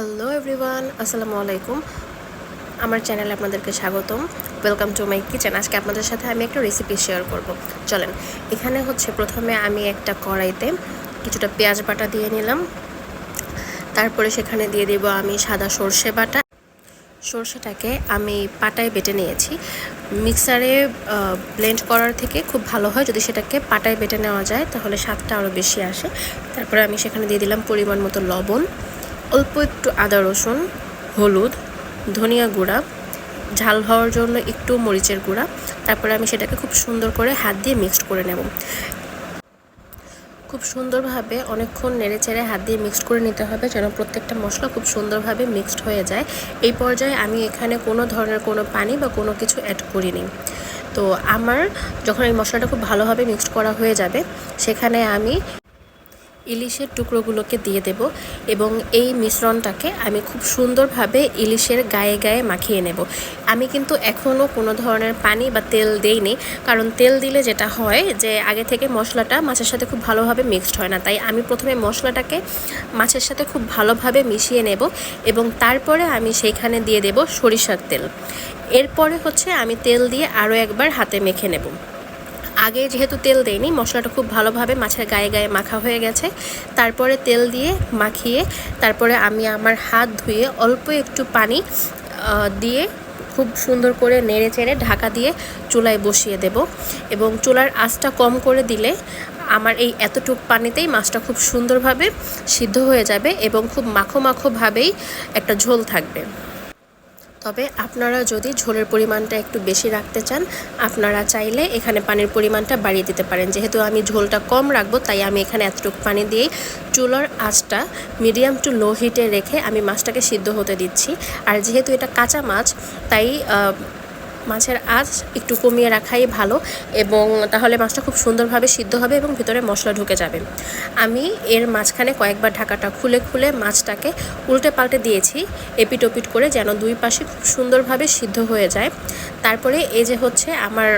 Hello everyone আসসালামু আলাইকুম। আমার চ্যানেলে আপনাদেরকে স্বাগতম। ওয়েলকাম টু মাই কিচেন আজকে আপনাদের সাথে আমি একটা রেসিপি শেয়ার করব। চলেন, এখানে হচ্ছে প্রথমে আমি একটা কড়াইতে কিছুটা পেঁয়াজ বাটা দিয়ে নিলাম। তারপরে সেখানে দিয়ে দেব আমি সাদা সর্ষে বাটা। সর্ষেটাকে আমি পাটায় বেটে নিয়েছি। মিক্সারে ব্লেন্ড করার থেকে খুব ভালো হয় যদি সেটাকে পাটায় বেটে নেওয়া যায়, তাহলে স্বাদটা আরও বেশি আসে। তারপরে আমি সেখানে দিয়ে দিলাম পরিমাণ মতো লবণ। অল্প একটু আদা রসুন, হলুদ, ধনিয়া গুঁড়া, ঝাল হওয়ার জন্য একটু মরিচের গুঁড়া। তারপরে আমি সেটাকে খুব সুন্দর করে হাত দিয়ে মিক্সড করে নেব। খুব সুন্দরভাবে অনেকক্ষণ নেড়ে চেড়ে হাত দিয়ে মিক্সড করে নিতে হবে যেন প্রত্যেকটা মশলা খুব সুন্দরভাবে মিক্সড হয়ে যায়। এই পর্যায়ে আমি এখানে কোনো ধরনের কোনো পানি বা কোনো কিছু অ্যাড করিনি। তো আমার যখন এই মশলাটা খুব ভালোভাবে মিক্সড করা হয়ে যাবে, সেখানে আমি ইলিশের টুকরোগুলোকে দিয়ে দেব এবং এই মিশ্রণটাকে আমি খুব সুন্দরভাবে ইলিশের গায়ে গায়ে মাখিয়ে নেব। আমি কিন্তু এখনও কোনো ধরনের পানি বা তেল দেইনি, কারণ তেল দিলে যেটা হয় যে আগে থেকে মশলাটা মাছের সাথে খুব ভালোভাবে মিক্সড হয় না। তাই আমি প্রথমে মশলাটাকে মাছের সাথে খুব ভালোভাবে মিশিয়ে নেব এবং তারপরে আমি সেইখানে দিয়ে দেব সরিষার তেল। এরপরে হচ্ছে আমি তেল দিয়ে আরও একবার হাতে মেখে নেব। আগে যেহেতু তেল দেয়নি, মশলাটা খুব ভালোভাবে মাছের গায়ে গায়ে মাখা হয়ে গেছে। তারপরে তেল দিয়ে মাখিয়ে তারপরে আমি আমার হাত ধুয়ে অল্প একটু পানি দিয়ে খুব সুন্দর করে নেড়ে চেড়ে ঢাকা দিয়ে চুলায় বসিয়ে দেব এবং চুলার আঁচটা কম করে দিলে আমার এই এতটুক পানিতেই মাছটা খুব সুন্দরভাবে সিদ্ধ হয়ে যাবে এবং খুব মাখো মাখোভাবেই একটা ঝোল থাকবে। তবে আপনারা যদি ঝোলের পরিমাণটা একটু বেশি রাখতে চান, আপনারা চাইলে এখানে পানির পরিমাণটা বাড়িয়ে দিতে পারেন। যেহেতু আমি ঝোলটা কম রাখব, তাই আমি এখানে এতটুকু পানি দিয়েই চুলোর আঁচটা মিডিয়াম টু লো হিটে রেখে আমি মাছটাকে সিদ্ধ হতে দিচ্ছি। আর যেহেতু এটা কাঁচা মাছ, তাই মাছের আঁচ একটু কমিয়ে রাখাই ভালো এবং তাহলে মাছটা খুব সুন্দরভাবে সিদ্ধ হবে এবং ভিতরে মশলা ঢুকে যাবে। আমি এর মাঝখানে কয়েকবার ঢাকাটা খুলে খুলে মাছটাকে উল্টে পাল্টে দিয়েছি, এপিট ওপিট করে যেন দুই পাশে খুব সুন্দরভাবে সিদ্ধ হয়ে যায়। তারপরে এই যে হচ্ছে আমার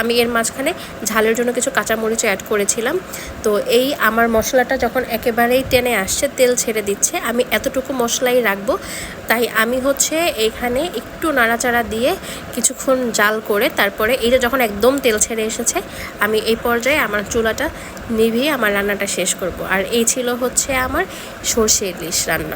আমি এর মাঝখানে ঝালের জন্য কিছু কাঁচামরিচ অ্যাড করেছিলাম। তো এই আমার মশলাটা যখন একেবারেই টেনে আসছে, তেল ছেড়ে দিচ্ছে, আমি এতটুকু মশলাই রাখব। তাই আমি হচ্ছে এখানে একটু নাড়াচাড়া দিয়ে কিছুক্ষণ জাল করে তারপরে এইটা যখন একদম তেল ছেড়ে এসেছে, আমি এই পর্যায়ে আমার চুলাটা নিভিয়ে আমার রান্নাটা শেষ করব। আর এই ছিল হচ্ছে আমার সর্ষে ইলিশ রান্না।